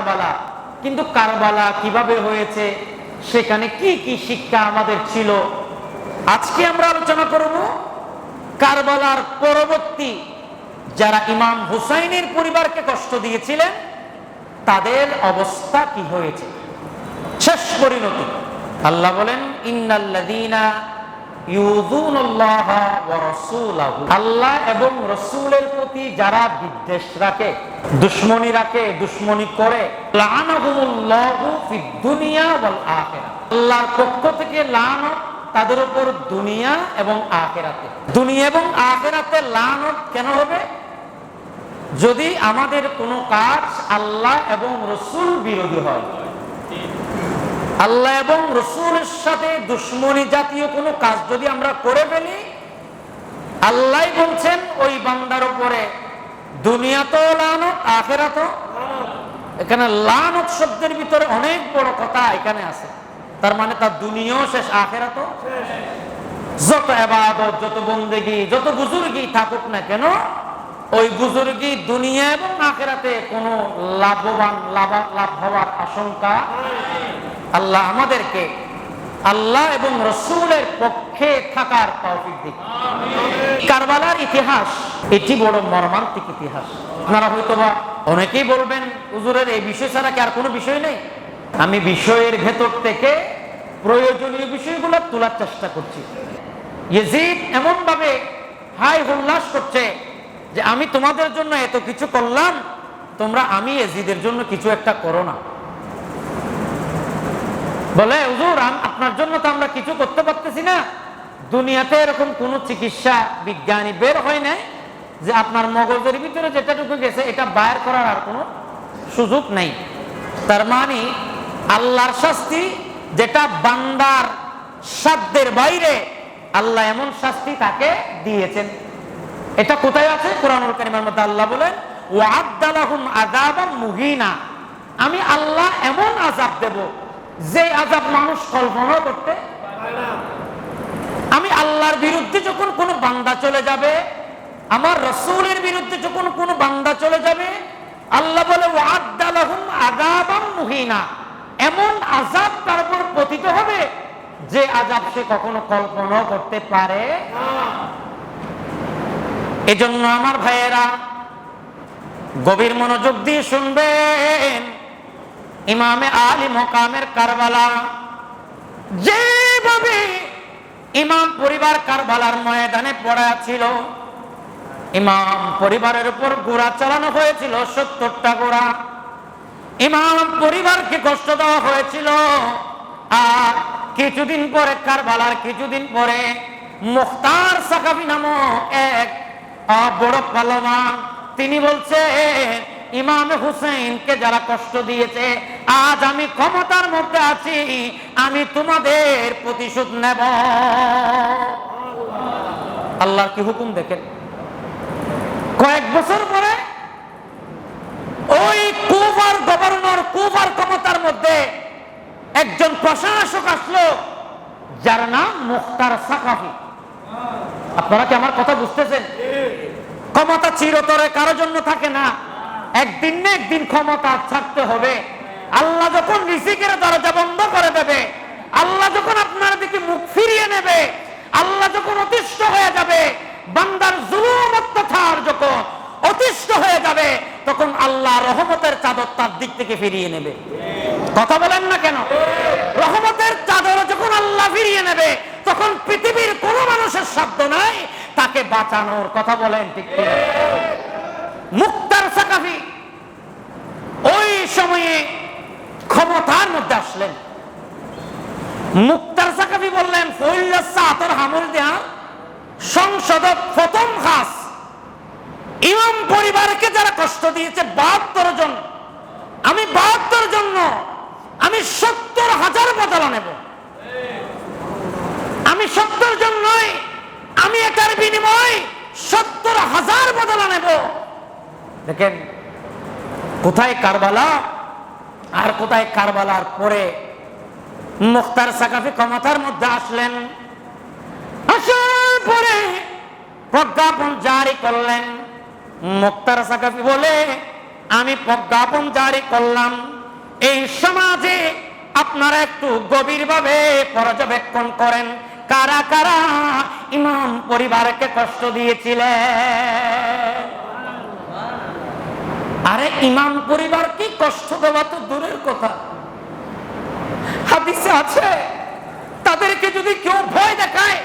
কারবালা। কিন্তু কারবালা কীভাবে হয়েছে? সেখানে কি কি শিক্ষা আমাদের ছিল? আজকে আমরা আলোচনা করব কারবালার পরবর্তী। যারা ইমাম হুসাইনের পরিবারকে কষ্ট দিয়েছিলেন, তাদের অবস্থা কি হয়েছে? শেষ পরিণতি। আল্লাহ বলেন রাসূলাহু আল্লাহ এবং রসূলের প্রতি যারা বিদ্বেষ রাখে, দুশ্মনী রাখে, দুশ্মনী করে আল্লাহর পক্ষ থেকে লানত তাদের উপর দুনিয়া এবং আখেরাতে। দুনিয়া এবং আখেরাতে লানত কেন হবে? যদি আমাদের কোনো কাজ আল্লাহ এবং রসুল বিরোধী হয় আল্লাহ এবং রসুলের সাথে দুশ্মনী জাতীয় কোনো কাজ যদি আমরা করে ফেলি, আল্লাহ বলছেন, ওই বান্দার উপরে দুনিয়া তো লানত, আখেরা তো এখানে লানত শব্দের ভিতরে অনেক বড় কথা এখানে আছে। তার মানে তার দুনিয়াও শেষ, আখেরা তো যত এবাদত যত বন্দেগি, যত বুজুর্গি থাকুক না কেন, ওই বুজুর্গি দুনিয়া এবং আখেরাতে কোনো লাভবান, লাভ লাভ হওয়ার আশঙ্কা আল্লাহ আমাদেরকে আল্লাহ এবং রসুলের পক্ষে থাকার তৌফিক দিক। কারবালার ইতিহাস এটি বড় মর্মান্তিক ইতিহাস। আপনারা হয়তো বা অনেকেই বলবেন হুজুরের এই বিষয় ছাড়া কি আর কোনো বিষয় নেই? আমি বিষয়ের ভেতর থেকে প্রয়োজনীয় বিষয়গুলো তোলার চেষ্টা করছি। ইয়েজিদ এমন ভাবে হাই উল্লাস করছে যে আমি তোমাদের জন্য এত কিছু করলাম তোমরা আমি এজিদের জন্য কিছু একটা করো না। বলে, হুজুর আপনার জন্য তো আমরা কিছু করতে পারতেছি না। দুনিয়াতে এরকম কোন চিকিৎসা বিজ্ঞানী বের হয় নাই যে আপনার মগজের ভিতরে যেটা ঢুকে গেছে, এটা বাইর করার আর কোনো সুযোগ নেই। তার মানে আল্লাহর শাস্তি যেটা বান্দার সাধ্যের বাইরে, আল্লাহ এমন শাস্তি তাকে দিয়েছেন। এটা কোথায় আছে? কোরআনুল কারিমের মধ্যে আল্লাহ বলেন ওয়াদালাহুম আযাবাম মুহিনা। আমি আল্লাহ এমন আযাব দেব যে আযাব মানুষ কল্পনা করতে আমি আল্লাহর বিরুদ্ধে যখন কোনো বান্দা চলে যাবে, আমার রসুলের বিরুদ্ধে যখন কোনো বান্দা চলে যাবে, আল্লাহ বলে মুহিনা। এমন আযাব তার উপর পতিত হবে যে আযাব সে কখনো কল্পনা করতে পারে এজন্য আমার ভাইয়েরা, গভীর মনোযোগ দিয়ে শুনবেন। ইমামে আলী মোকামের কারবালা। যেভাবে ইমাম পরিবার কারবালার ময়দানে পড়া ছিল, ইমাম পরিবারের উপর গোড়া চালানো হয়েছিল, সত্তরটা গোড়া। ইমাম পরিবারকে কষ্ট দেওয়া হয়েছিল। আর কিছুদিন পরে কারবালার কিছুদিন পরে মুখতার সাকাবি নামক এক বড় পালমান তিনি বলছে ইমাম হুসেনকে যারা কষ্ট দিয়েছে, আজ আমি ক্ষমতার মধ্যে আছি, আমি তোমাদের প্রতিশোধ নেব। আল্লাহর কি হুকুম দেখেন? কয়েক বছর পরে ওই কুফার গভর্নর কুফার ক্ষমতার মধ্যে একজন প্রশাসক আসলো, যার নাম মুখতার সাকাফি আপনারা কি আমার কথা বুঝতেছেন? ক্ষমতা চিরতরে কারোর জন্য থাকে না। একদিন না একদিন ক্ষমতা ছাড়তে হবে। আল্লাহ যখন রিসিকের দরজা বন্ধ করে দেবে, আল্লাহ যখন আপনার দিকে মুখ ফিরিয়ে নেবে, আল্লাহ যখন অতিষ্ঠ হয়ে যাবে, বান্দার জুলুম, অত্যাচার যখন অতিষ্ঠ হয়ে যাবে, তখন আল্লাহ রহমতের চাদর তার দিক থেকে ফিরিয়ে নেবে। কথা বলেন না কেন? রহমতের চাদর যখন আল্লাহ ফিরিয়ে নেবে, তখন পৃথিবীর কোন মানুষের শব্দ নাই, তাকে বাঁচানোর কথা বলেন ঠিক কিনা? সাকাফি। ওই সময়ে ক্ষমতার মধ্যে আসলেন। মুক্তার সাকাফি বললেন ফৈল্লাসাতর হামল দেয়া সংসদ প্রথম খাস। ইমাম পরিবারকে যারা কষ্ট দিয়েছে, বাহাত্তর জন। আমি বাহাত্তর জন্য আমি সত্তর হাজার বদলা নেব। আমি সত্তর জন নই আমি এটার বিনিময় সত্তর হাজার বদলা নেব। দেখেন, কোথায় কারবালা আর কোথায় কারবালার পরে মুখতার সাকাফি ক্ষমতার মধ্যে আসলেন, আসার পরে প্রজ্ঞাপন জারি করলেন। মুক্তার সাকাফি বলে, আমি প্রজ্ঞাপন জারি করলাম। এই সমাজে আপনারা একটু গভীরভাবে পর্যবেক্ষণ করেন, কারা কারা ইমাম পরিবারকে কষ্ট দিয়েছিলেন? আরে ইমাম পরিবার কি কষ্ট দেওয়া তো দূরের কথা? হাদিসে আছে, তাদেরকে যদি কেউ ভয় দেখায়,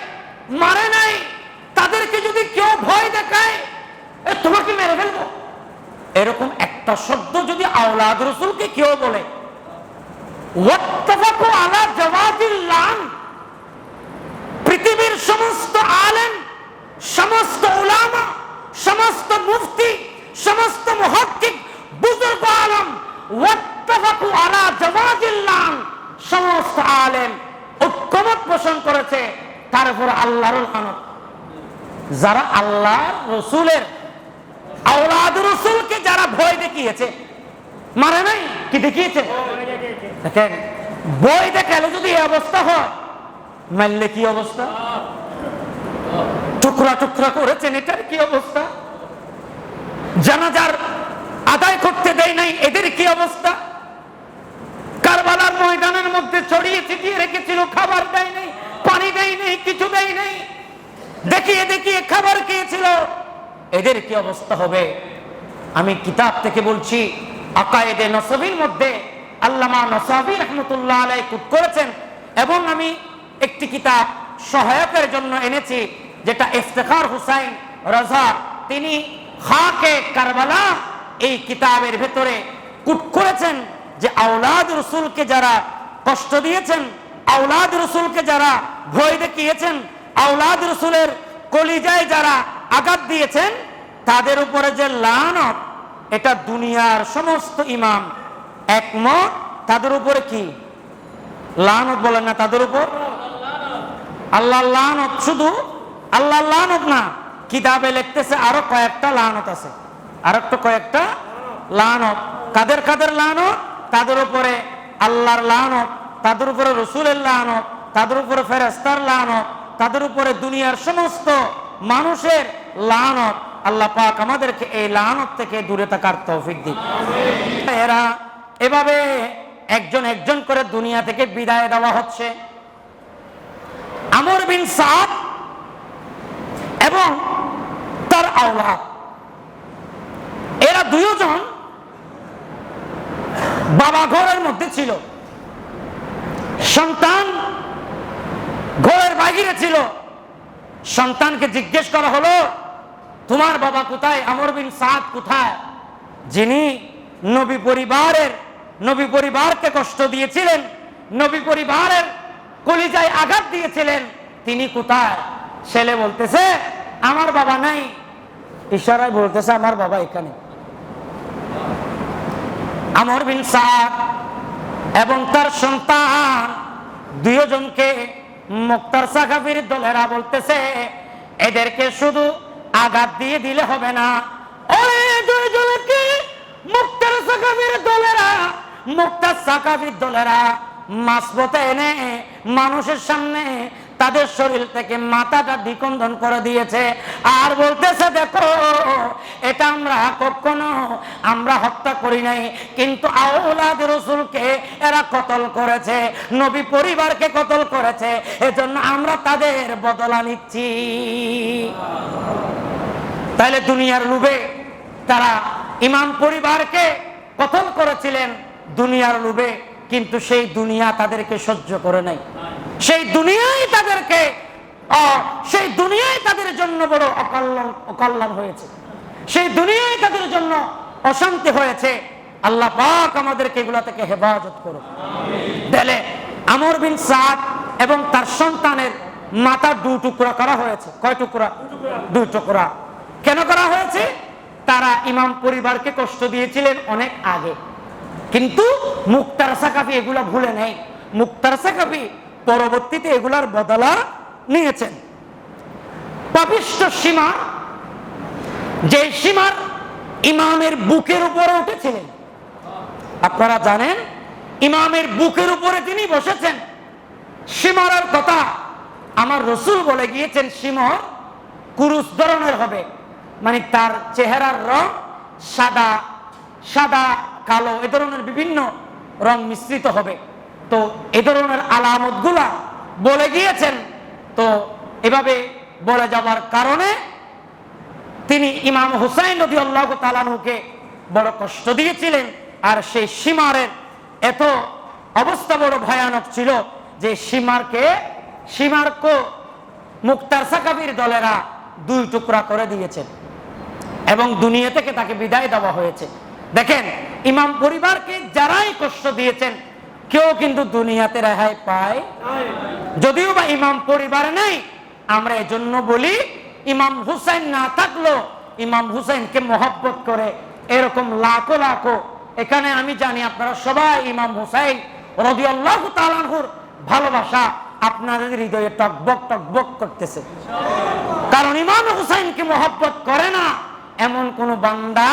মারে নাই, তাদেরকে যদি কেউ ভয় দেখায় তোমাকে মেরে ফেলব। এরকম একটা শব্দ যদি আওলাদ রসুলকে কেউ বলে আলা পৃথিবীর সমস্ত আলেম, সমস্ত উলামা, সমস্ত মুফতি সমস্ত মুহাক্কিক বুজুর্গ আলম, ওয়াত্তাফাকু আলা জাওয়াজিল লান সমস্ত আলেম ঐক্যমত পোষণ করেছে তার উপর আল্লাহর লানত যারা আল্লাহ রসুলের আওলাদ রসুলকে যারা ভয় দেখিয়েছে মারে নাই কি দেখিয়েছে? দেখেন বই দেখালে যদি এই অবস্থা হয়, মারলে কি অবস্থা? টুকরা টুকরা করেছেন, এটার কি অবস্থা? জানাজার আদায় করতে দেয় নাই। এদের কি অবস্থা? কারবালার ময়দানের মধ্যে ছড়িয়ে ছিটিয়ে রেখেছিল, খাবার দেয় নাই, পানি দেয় নাই, কিছু দেয় নাই। দেখিয়ে দেখিয়ে খাবার খেয়েছিল। এদের কি অবস্থা হবে? আমি কিতাব থেকে বলছি, আকায়েদে নসবির মধ্যে আল্লামা নসাবি রহমতুল্লাহ আলাই করেছেন, এবং আমি একটি কিতাব সহায়কের জন্য এনেছি, যেটা ইফতেখার হুসাইন রাজা তিনি খাকে কারবালা এই কিতাবের ভেতরে কুট করেছেন যে আওলাদ রসুলকে যারা কষ্ট দিয়েছেন, আওলাদ রসুলকে যারা ভয় দেখিয়েছেন, আওলাদ রসুলের কলিজায় যারা আঘাত দিয়েছেন, তাদের উপরে যে লানত, এটা দুনিয়ার সমস্ত ইমাম একমত। তাদের উপরে কি? লানত বলেন না তাদের উপর? আল্লাহ লানত শুধু? আল্লাহ লানত না। কিতাবে লিখতেছে আরও কয়েকটা লানত আছে। আর একটা কয়েকটা লানত। কাদের কাদের লানত? তাদের উপরে আল্লাহর লানত তাদের উপরে রসুলের লানত তাদের উপরে ফেরেস্তার লানত তাদের উপরে দুনিয়ার সমস্ত মানুষের লানত। আল্লাহ পাক আমাদেরকে এই লানত থেকে দূরে থাকার তৌফিক দিক। এরা এভাবে একজন একজন করে দুনিয়া থেকে বিদায় দেওয়া হচ্ছে। আমর বিন সাদ এবং তার আওলাদ এরা দুজন বাবা ঘরের মধ্যে ছিল। সন্তান ঘরের বাহিরে ছিল। সন্তানকে জিজ্ঞেস করা হলো, তোমার বাবা কোথায়? আমর বিন সাদ কোথায়? যিনি নবী পরিবারের, নবী পরিবারকে কষ্ট দিয়েছিলেন, নবী পরিবারের কলিজায় আঘাত দিয়েছিলেন, তিনি কোথায়? ছেলে বলতেছে আমার বাবা নাই। ইশারায় বলতেছে, আমার বাবা এখানে। আমর বিন সাদ এবং তার সন্তান দুজনকে মুক্তার সাকাবির দলেরা বলতেছে, এদেরকে শুধু আঘাত দিয়ে দিলে হবে না। ওরে দুজনকে মুক্তার সাকাবির দলেরা, মুক্তার সাকাবির দলেরা মাসবতে এনে মানুষের সামনে তাদের শরীর থেকে মাথাটা বিকন্দন করে দিয়েছে। আর বলতেছে, দেখো, এটা আমরা কখনো, আমরা হত্যা করি নাই, কিন্তু আওলাদ রসুলকে এরা কতল করেছে, নবী পরিবারকে কতল করেছে, এজন্য আমরা তাদের বদলা নিচ্ছি। তাহলে দুনিয়ার লোভে তারা ইমাম পরিবারকে কতল করেছিলেন, দুনিয়ার লোভে, কিন্তু সেই দুনিয়া তাদেরকে সহ্য করে নাই। সেই দুনিয়াই তাদেরকে সেই দুনিয়াই তাদের জন্য বড় অকল্যাণ অকল্যাণ হয়েছে। সেই দুনিয়াই তাদের জন্য অশান্তি হয়েছে। আল্লাহ পাক আমাদেরকে এগুলা থেকে হেফাজত করো দেলে আমর বিন সাদ এবং তার সন্তানের মাথা দু টুকরা করা হয়েছে। কয় টুকরা? দুই টুকরা। কেন করা হয়েছে? তারা ইমাম পরিবারকে কষ্ট দিয়েছিলেন অনেক আগে। কিন্তু মুক্তার সাকাফি এগুলা ভুলে নেই। মুক্তার সাকাফি পরবর্তীতে এগুলার বদলা নিয়েছেন। পাপিষ্ট সীমা, যে সীমার ইমামের বুকের উপরে উঠেছিলেন। আপনারা জানেন, ইমামের বুকের উপরে তিনি বসেছেন। সীমারার কথা, আমার রসুল বলে গিয়েছেন, সীমর কুরুশ ধরনের হবে। মানে তার চেহারার রং সাদা সাদা, কালো, এ ধরনের বিভিন্ন রং মিশ্রিত হবে। তো এ ধরনের আলামতগুলা বলে গিয়েছেন। তো এভাবে বলে যাওয়ার কারণে তিনি ইমাম হুসাইন নদী আল্লাহ তালানুকে বড় কষ্ট দিয়েছিলেন আর সেই সীমারের এত অবস্থা বড় ভয়ানক ছিল যে সীমারকে সীমারকে মুক্তার সাকাবির দলেরা দুই টুকরা করে দিয়েছেন এবং দুনিয়া থেকে তাকে বিদায় দেওয়া হয়েছে। দেখেন, ইমাম পরিবারকে যারাই কষ্ট দিয়েছেন কেউ কিন্তু দুনিয়াতে রেহাই পায়। যদিও বা ইমাম পরিবার নেই, আমরা এজন্য বলি ইমাম হুসাইন না থাকল ইমাম হুসাইনকে মহব্বত করে এরকম লাখো লাখো। এখানে আমি জানি আপনারা সবাই ইমাম হুসাইন রদিয়াল্লাহ তালানহুর ভালোবাসা আপনাদের হৃদয়ে টকবক টকবক করতেছে। কারণ ইমাম হুসাইনকে মহব্বত করে না এমন কোন বান্দা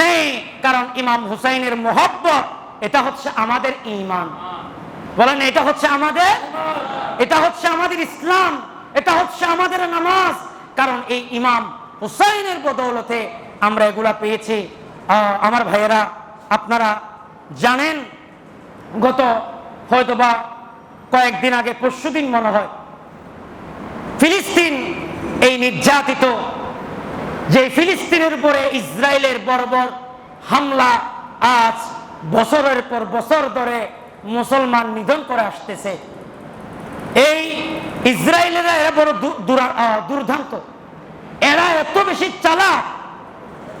নেই। কারণ ইমাম হুসাইনের মহব্বত এটা হচ্ছে আমাদের ইমান বলেন, এটা হচ্ছে আমাদের? এটা হচ্ছে আমাদের ইসলাম। এটা হচ্ছে আমাদের নামাজ। কারণ এই ইমাম হুসাইনের বদৌলতে আমরা এগুলা পেয়েছি। আমার ভাইয়েরা, আপনারা জানেন, গত হয়তোবা কয়েকদিন আগে পরশুদিন মনে হয়, ফিলিস্তিন এই নির্যাতিত, যে ফিলিস্তিনের উপরে ইসরায়েলের বর্বর হামলা আজ বছরের পর বছর ধরে মুসলমান নিধন করে আসতেছে। এই ইসরায়েলেরা এরা বড় দু- দুরা- আহ, দুর্দান্ত। এরা এত বেশি চালাক।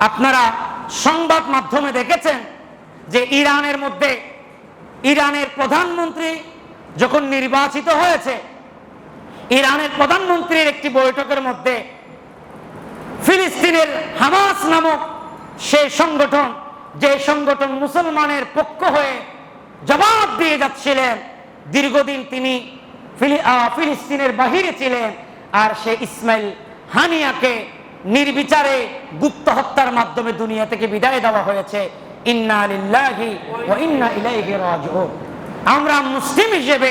আপনারা সংবাদ মাধ্যমে দেখেছেন যে ইরানের মধ্যে ইরানের প্রধানমন্ত্রী যখন নির্বাচিত হয়েছে ইরানের প্রধানমন্ত্রীর একটি বৈঠকের মধ্যে ফিলিস্তিনের হামাস নামক সেই সংগঠন যে সংগঠন মুসলমানের পক্ষ হয়ে জবাব দিয়ে যাচ্ছিলেন, দীর্ঘদিন তিনি ফিলিস্তিনের বাহিরে ছিলেন আর সে ইসমাইল হানিয়াকে নির্বিচারে গুপ্ত হত্যার মাধ্যমে দুনিয়া থেকে বিদায় দেওয়া হয়েছে। আমরা মুসলিম হিসেবে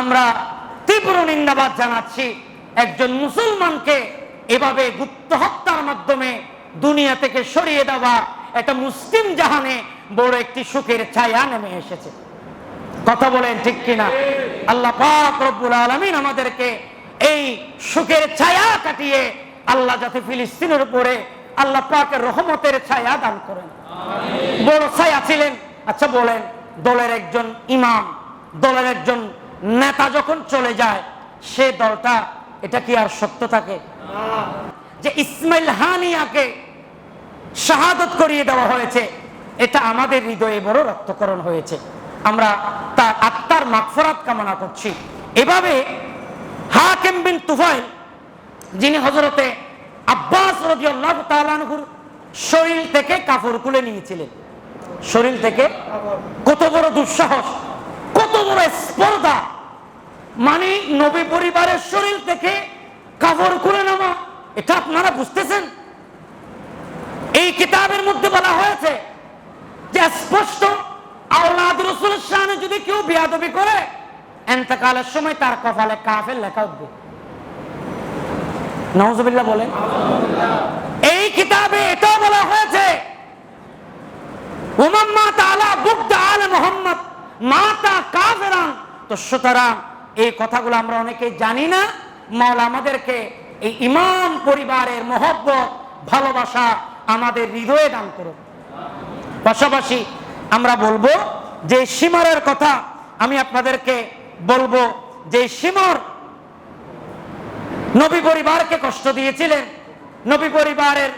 আমরা তীব্র নিন্দাবাদ জানাচ্ছি, একজন মুসলমানকে এভাবে গুপ্ত হত্যার মাধ্যমে দুনিয়া থেকে সরিয়ে দেওয়া একটা মুসলিম জাহানে বড় একটি সুখের ছায়া নেমে এসেছে। কথা বলেন ঠিক কিনা? আল্লাহ পাক রব্বুল আলামিন আমাদেরকে এই সুখের ছায়া কাটিয়ে আল্লাহ যাতে ফিলিস্তিনের উপরে আল্লাহ পাকের রহমতের ছায়া দান করেন। বড় ছায়া ছিলেন। আচ্ছা বলেন দলের একজন ইমাম দলের একজন নেতা যখন চলে যায় সে দলটা এটা কি আর সত্য থাকে? যে ইসমাইল হানিয়াকে শাহাদত করিয়ে দেওয়া হয়েছে। এটা আমাদের হৃদয়ে বড় রক্তকরণ হয়েছে। আমরা তার আত্মার মাগফরাত কামনা করছি। এভাবে হাকিম বিন তুফাইল, যিনি হজরতে আব্বাস রাদিয়াল্লাহু শরীর থেকে কাপড় খুলে নিয়েছিলেন। শরীর থেকে কত বড় দুঃসাহস, কত বড় স্পর্ধা। মানে নবী পরিবারের শরীর থেকে কাপড় খুলে নেওয়া এটা আপনারা বুঝতেছেন? এই কিতাবের মধ্যে বলা হয়েছে যে স্পষ্ট আওলাদ রসুলের সামনে যদি কেউ বিয়াদবি করে, এন্তকালের সময় তার কপালে কাফের লেখা উঠবে। নওয়াজবিল্লাহ বলেন। এই কিতাবে বলা হয়েছে মাতা তো সুতরাং এই কথাগুলো আমরা অনেকে জানি না। মাওলা আমাদেরকে এই ইমাম পরিবারের মহব্বত, ভালোবাসা আমাদের হৃদয়ে দান করুন। পাশাপাশি আমরা বলব যে সীমারের কথা আমি আপনাদেরকে বলব যে সীমর নবী পরিবারকে কষ্ট দিয়েছিলেন, নবী পরিবারের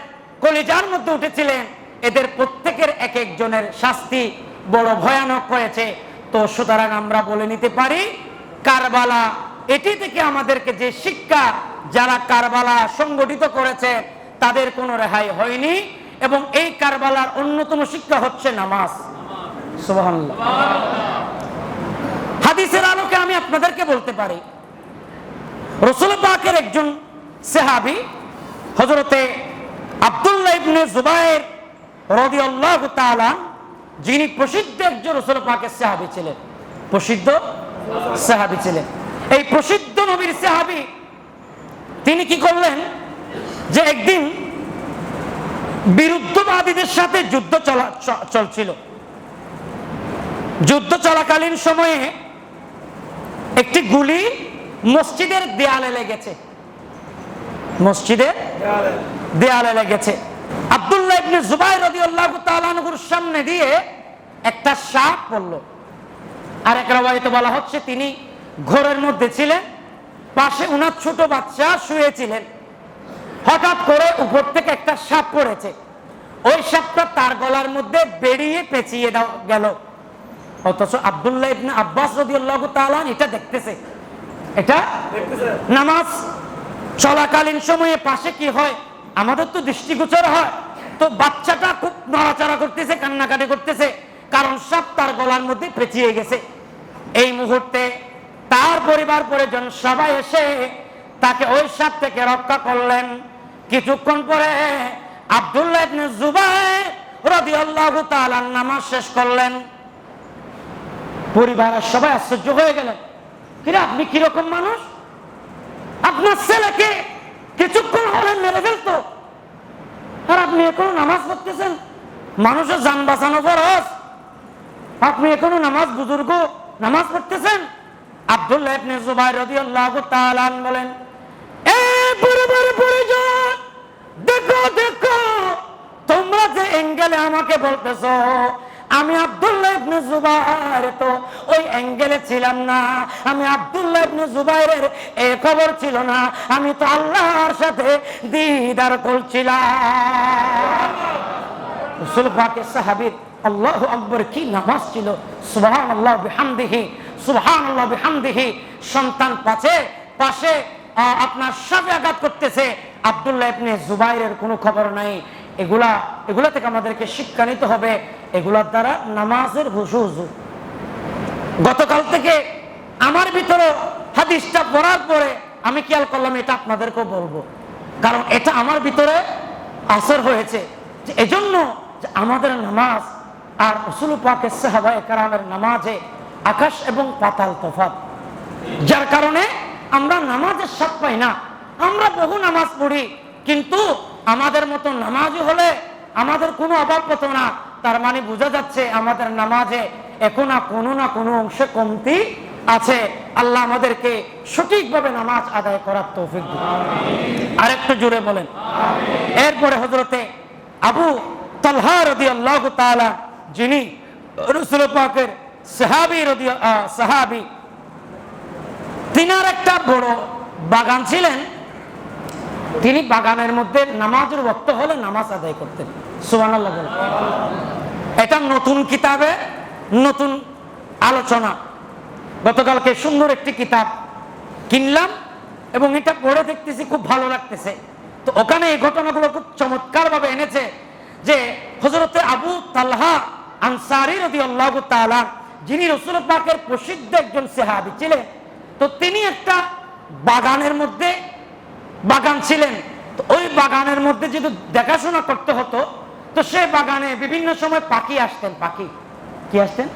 কলিজার মধ্যে উঠেছিলেন, এদের প্রত্যেকের এক একজনের শাস্তি বড় ভয়ানক হয়েছে। তো সুতরাং আমরা বলে নিতে পারি, কারবালা, এটি থেকে আমাদেরকে যে শিক্ষা যারা কারবালা সংগঠিত করেছে তাদের কোনো রেহাই হয়নি এবং এই কারবালার অন্যতম শিক্ষা হচ্ছে নামাজ। হাদিসের আলোকে আমি আপনাদেরকে বলতে পারি, রসুল পাকের একজন সেহাবি হজরতে আব্দুল্লাহ ইবনে জুবাইর রাদিয়াল্লাহু তাআলা, যিনি প্রসিদ্ধ একজন রসুল পাকের সেহাবি ছিলেন। প্রসিদ্ধ সেহাবি ছিলেন। এই প্রসিদ্ধ নবীর সেহাবি, তিনি কি করলেন? যে একদিন বিরুদ্ধবাদীদের সাথে যুদ্ধ চলা চলছিল। যুদ্ধ চলাকালীন সময়ে একটি গুলি মসজিদের দেয়ালে লেগেছে। মসজিদের দেয়ালে। লেগেছে। আব্দুল্লাহ ইবনে জুবাইর রাদিয়াল্লাহু তাআলা আনহুর সামনে দিয়ে একটা সাপ পড়ল। আর এক রাওয়ায়াতে বলা হচ্ছে তিনি ঘোরের মধ্যে ছিলেন পাশে উনার ছোট বাচ্চা শুয়েছিলেন হঠাৎ করে উপর থেকে একটা সাপ পড়েছে। ওই সাপটা তার গলার মধ্যে বেরিয়ে পেঁচিয়ে দাও গেল। অথচ আব্দুল্লাহ ইবনে আব্বাস রাদিয়াল্লাহু তাআলা এটা দেখতেছে। এটা নামাজ চলাকালীন সময়ে পাশে কি হয়? আমাদের তো দৃষ্টিগোচর হয়। তো বাচ্চাটা খুব নড়াচড়া করতেছে কান্নাকাটি করতেছে। কারণ সাপ তার গলার মধ্যে পেঁচিয়ে গেছে। এই মুহূর্তে তার পরিবার পরিজন সবাই এসে তাকে ওই সাপ থেকে রক্ষা করলেন। কিছুক্ষণ পরে নামাজ শেষ করলেন। পরিবারের সবাই আশ্চর্য হয়ে গেলেন। আপনি কীরকম মানুষ? আপনার ছেলেকে কিছুক্ষণ মেরে ফেলতো। আর আপনি এখনও নামাজ পড়তেছেন? মানুষের যান বাঁচানো খরচ আপনি এখনও নামাজ বুজুর্গ, নামাজ পড়তেছেন? আব্দুল্লাহ ইবনে জুবাইর রাদিয়াল্লাহু তাআলা বলেন, এ পরিবার পরিজন দেখো দেখো, তোমরা যে অ্যাঙ্গেলে আমাকে বলতেছো, আমি আব্দুল্লাহ ইবনে জুবাইর, তো ওই অ্যাঙ্গেলে ছিলাম না। আমি আব্দুল্লাহ ইবনে জুবাইরের এ খবর ছিল না। আমি তো আল্লাহর সাথে দিদার করছিলাম। রসুল পাকের সাহাবীর আল্লাহ আকবর, কি নামাজ ছিল। সুবহান আল্লাহ বিহামদিহি সুবহান আল্লাহ বিহামদিহি। সন্তান পাশে পাশে আপনার সাথে আঘাত করতেছে। আব্দুল্লাহ ইবনে জুবাইরের কোনো খবর নাই। এগুলা এগুলা থেকে আমাদেরকে শিক্ষা নিতে হবে। এগুলার দ্বারা নামাজের হুসু হুজু। গতকাল থেকে আমার ভিতরে হাদিসটা পড়ার পরে আমি খেয়াল করলাম, এটা আপনাদেরকেও বলব। কারণ এটা আমার ভিতরে আসর হয়েছে। যে এজন্য যে আমাদের নামাজ আর রসুল পাকের সাহাবায়ে কারামের নামাজে আকাশ এবং পাতাল তফাত যার কারণে আমরা নামাজের স্বাদ পাই না। আমরা বহু নামাজ পড়ি কিন্তু আমাদের মতো নামাজই হলে আমাদের কোনো অভাব হতো না। তার মানে বোঝা যাচ্ছে আমাদের নামাজে এখন না কোনো না কোনো অংশে কমতি আছে। আল্লাহ আমাদেরকে সঠিকভাবে নামাজ আদায় করার তৌফিক আরেকটু জুড়ে বলেন। এরপরে হজরতে আবু তালহা রদি আল্লাহ তাআলা যিনি রসুল পাকের সাহাবি রদি সাহাবি তিনার একটা বড় বাগান ছিলেন। তিনি বাগানের মধ্যে নামাজের বক্ত হলে নামাজ আদায় করতেন। বলেন। এটা নতুন কিতাবে নতুন আলোচনা। গতকালকে সুন্দর একটি কিতাব কিনলাম এবং এটা পড়ে দেখতেছি, খুব ভালো লাগতেছে। তো ওখানে এই ঘটনাগুলো খুব চমৎকার ভাবে এনেছে যে হজরতে আবু তালহা আনসারি রদি আল্লাহ তালা যিনি রসুল পাকের প্রসিদ্ধ একজন সেহাবি ছিলেন তো তিনি একটা বাগানের মধ্যে বাগান ছিলেন। ওই বাগানের মধ্যে যদি দেখাশোনা করতে হতো তো সে বাগানে বিভিন্ন সময় পাখি আসতেন। পাখি? কি আসতেন?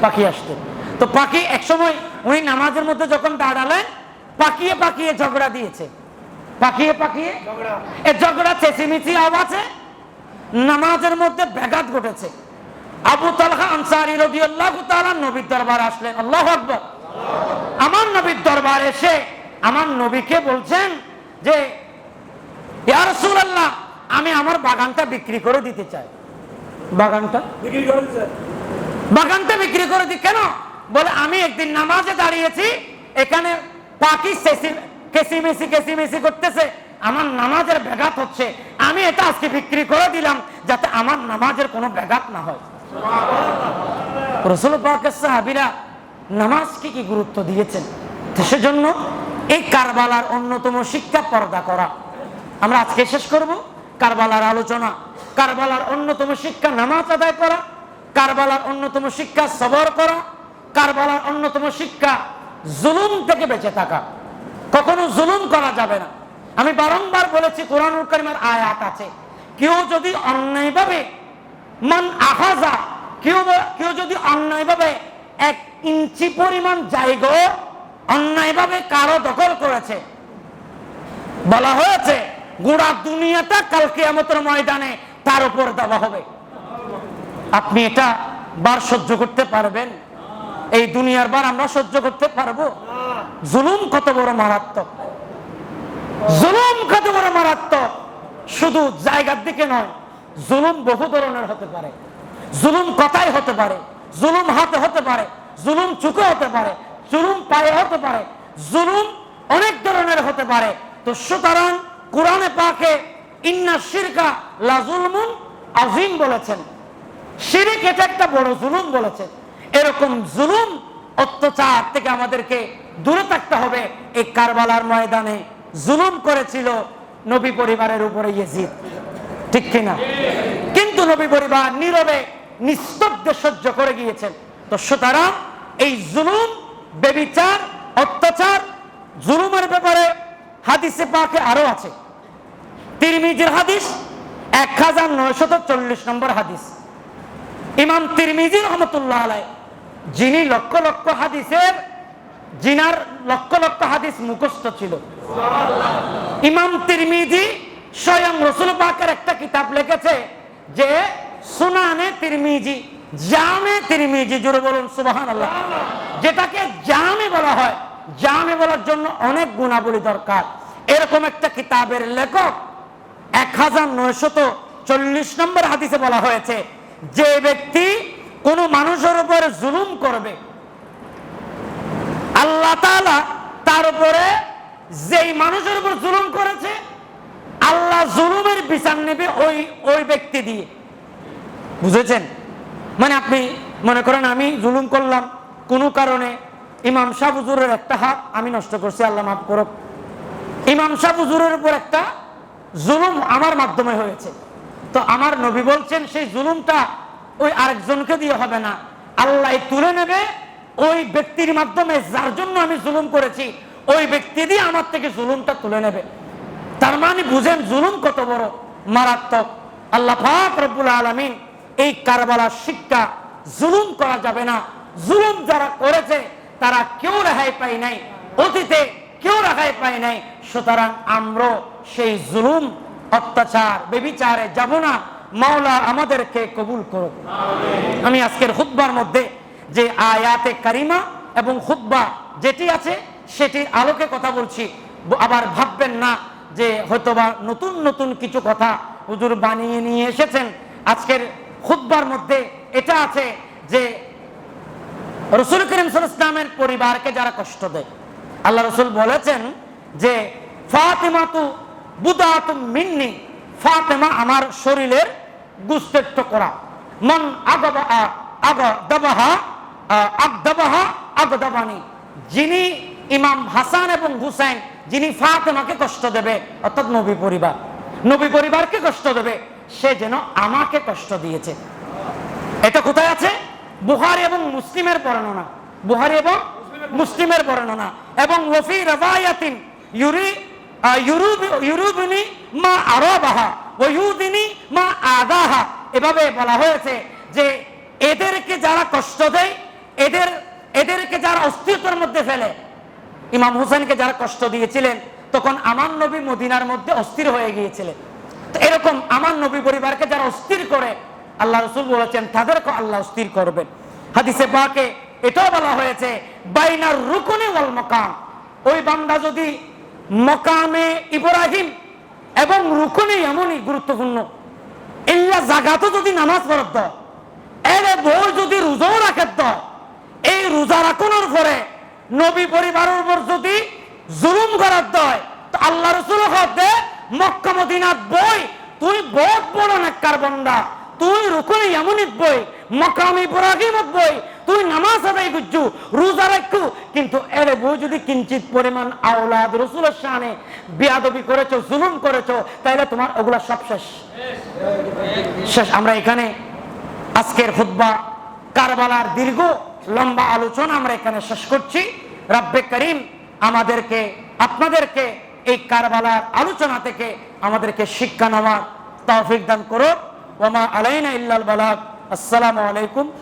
পাখি। আসতেন। তো পাখি এক সময় উনি নামাজের মধ্যে যখন দাঁড়ালেন পাকিয়ে পাকিয়ে ঝগড়া দিয়েছে। পাকিয়ে পাকিয়ে এ ঝগড়া চেঁচিমিচি আওয়াজে নামাজের মধ্যে ব্যাঘাত ঘটেছে। আবু তালহা আনসারি রাদিয়াল্লাহু তাআলা নবীর দরবার আসলেন। আল্লাহ আকবার। আমার নবীর দরবার এসে আমার নবীকে বলছেন যে আমি আমার বাগানটা বিক্রি করে দিতে চাই। বাগানটা? বাগানটা বিক্রি করে দিই কেন? বলে আমি একদিন নামাজে দাঁড়িয়েছি এখানে পাখি কেসিমেসি কেসিমেসি করতেছে আমার নামাজের ব্যাঘাত হচ্ছে আমি এটা আজকে বিক্রি করে দিলাম যাতে আমার নামাজের কোনো ব্যাঘাত না হয়। রসুল পাকের সাহাবিরা নামাজকে কি গুরুত্ব দিয়েছেন? সেজন্য এই কারবালার অন্যতম শিক্ষা পর্দা করা। আমরা আজকে শেষ করব। কারবালার আলোচনা, কারবালার অন্যতম শিক্ষা নামাজ আদায় করা, কারবালার অন্যতম শিক্ষা সবর করা, কারবালার অন্যতম শিক্ষা জুলুম থেকে বেঁচে থাকা। কখনো জুলুম করা যাবে না। আমি বারংবার বলেছি, কোরআনুল করিমের আয়াত আছে। কেউ যদি অন্যায়ভাবে, মান আহাজা, কেউ কেউ যদি অন্যায়ভাবে এক ইঞ্চি পরিমাণ জায়গা অন্যায়ভাবে কারও দখল করেছে। বলা হয়েছে, গোড়া দুনিয়াটা কালকে আমাদের ময়দানে তার উপর দেওয়া হবে। আপনি এটা বার সহ্য করতে পারবেন। এই দুনিয়ার বার আমরা সহ্য করতে পারব। জুলুম কত বড় মারাত্মক। জুলুম কত বড় মারাত্মক। শুধু জায়গার দিকে নয়, জুলুম বহু ধরনের হতে পারে। জুলুম কথাই হতে পারে। জুলুম হাতে হতে পারে, জুলুম চুকে হতে পারে, জুলুম পায়ে হতে পারে, জুলুম অনেক ধরনের হতে পারে। তো সুতরাং কোরআনে পাকে ইন্না শিরকা লাজুলমুন আজিম বলেছেন। শিরিক এটা একটা বড় জুলুম বলেছেন এরকম জুলুম অত্যাচার থেকে আমাদেরকে দূরে থাকতে হবে। এই কারবালার ময়দানে জুলুম করেছিল নবী পরিবারের উপরে ইয়েজিদ। ঠিক কিনা? কিন্তু নবী পরিবার নীরবে নিস্তব্ধে সহ্য করে গিয়েছেন। তো সুতরাং এই জুলুম, বেবিচার, অত্যাচার, জুলুমের ব্যাপারে হাদিসে পাকে আরও আছে। তিরমিজির হাদিস এক হাজার নয়শত চল্লিশ নম্বর হাদিস। ইমাম তিরমিজি রহমতুল্লাহ আলাই যিনি লক্ষ লক্ষ হাদিসের জিনার লক্ষ লক্ষ হাদিস মুখস্থ ছিল। ইমাম তিরমিজি স্বয়ং রসুল পাকের একটা কিতাব লিখেছে যে সুনানে তিরমিজি, জামে তিরমিজি জুড়ে বলুন সুবাহান আল্লাহ যেটাকে জামে বলা হয়, জামে বলার জন্য অনেক গুণাবলী দরকার। এরকম একটা কিতাবের লেখক এক হাজার নয়শত চল্লিশ নম্বর হাদিসে বলা হয়েছে, যে ব্যক্তি কোন মানুষের উপর জুলুম করবে, আল্লাহ তার উপরে যেই মানুষের উপর জুলুম করেছে, আল্লাহ জুলুমের বিচার নেবে ওই ওই ব্যক্তি দিয়ে। বুঝেছেন? মানে আপনি মনে করেন আমি জুলুম করলাম, কোনো কারণে ইমাম শাহ হুজুরের একটা হাত আমি নষ্ট করছি, আল্লাহ মাফ করুক। ইমাম শাহ হুজুরের উপর একটা জুলুম আমার মাধ্যমে হয়েছে। তো আমার নবী বলছেন, সেই জুলুমটা ওই আরেকজনকে দিয়ে হবে না। আল্লাহ তুলে নেবে ওই ব্যক্তির মাধ্যমে, যার জন্য আমি জুলুম করেছি, ওই ব্যক্তি দিয়ে আমার থেকে জুলুমটা তুলে নেবে। তার মানে বুঝেন, জুলুম কত বড়? মারাত্মক। আল্লাহ পাক রব্বুল আলামিন এই কারবালার শিক্ষা জুলুম করা যাবে না। জুলুম যারা করেছে তারা কেউ রেহাই পায় নাই। অতীতে কেউ রেহাই পায় নাই। সুতরাং আমরা সেই জুলুম অত্যাচার বেবিচারে যাব না। মাওলা আমাদেরকে কবুল করুক। আমি আজকের হুদ্বার মধ্যে যে আয়াতে কারিমা এবং হুদ্বা যেটি আছে সেটির আলোকে কথা বলছি। আবার ভাববেন না যে হয়তোবা নতুন নতুন কিছু কথা হুজুর বানিয়ে নিয়ে এসেছেন। আজকের খুদ্বার মধ্যে এটা আছে যে রসুল করিম ইসলামের পরিবারকে যারা কষ্ট দেয়, আল্লাহ রসুল বলেছেন যে ফাতেমা তু বুদাতু মিন্নি, ফাতেমা আমার শরীরের গুস্তের টুকরা মন আগবা, আগ, দবাহা আগ দবাহা, আগ দবানি। যিনি ইমাম হাসান এবং হুসাইন, যিনি ফাতেমাকে কষ্ট দেবে, অর্থাৎ নবী পরিবার। নবী পরিবারকে কষ্ট দেবে। সে যেন আমাকে কষ্ট দিয়েছে। এটা কোথায় আছে? বুহারি এবং মুসলিমের বর্ণনা। বুহারি এবং মুসলিমের বর্ণনা। এবং ওফি ইউরি ইউরুবিনি মা মা আদাহা। এভাবে বলা হয়েছে যে এদেরকে যারা কষ্ট দেয়, এদের, এদেরকে যারা অস্তিত্বের মধ্যে ফেলে, ইমাম হোসেনকে যারা কষ্ট দিয়েছিলেন, তখন আমার নবী মদিনার মধ্যে অস্থির হয়ে গিয়েছিলেন। এরকম আমার নবী পরিবারকে যারা অস্থির করে আল্লাহ রসুল বলেছেন তাদেরকে আল্লাহ অস্থির করবেন। হাদিসে পাকে এটাও বলা হয়েছে বাইনার রুকুনে ওয়াল মকাম। ওই বান্দা যদি মকামে ইব্রাহিম এবং রুকুনে এমনই গুরুত্বপূর্ণ ইল্লা জাগাতো যদি নামাজ পড়ত এরে বউ যদি রোজাও রাখে দেয়, এই রোজা রাখানোর পরে নবী পরিবারের উপর যদি জুলুম করার দয় তো আল্লাহ রসুল হতে মক্কা বই, তুই বহুত বড় নেককার বন্দা। তুই বই, মকাম ইব্রাহিমত বই, তুই নামাজ আদায় করছু, রোজা কিন্তু এরে যদি কিঞ্চিত পরিমাণ আওলাদ বিয়াদবি করেছ, জুলুম করেছ তাহলে তোমার ওগুলা সব শেষ। শেষ। আমরা এখানে আজকের খুদ্া কারবালার দীর্ঘ, লম্বা আলোচনা আমরা এখানে শেষ করছি। রাব্বে করিম আমাদেরকে, আপনাদেরকে এই কারবালার আলোচনা থেকে আমাদেরকে শিক্ষা নেওয়ার তৌফিক দান করুক ওমা আলাইনা ইল্লাল বালাক আসসালামু আলাইকুম।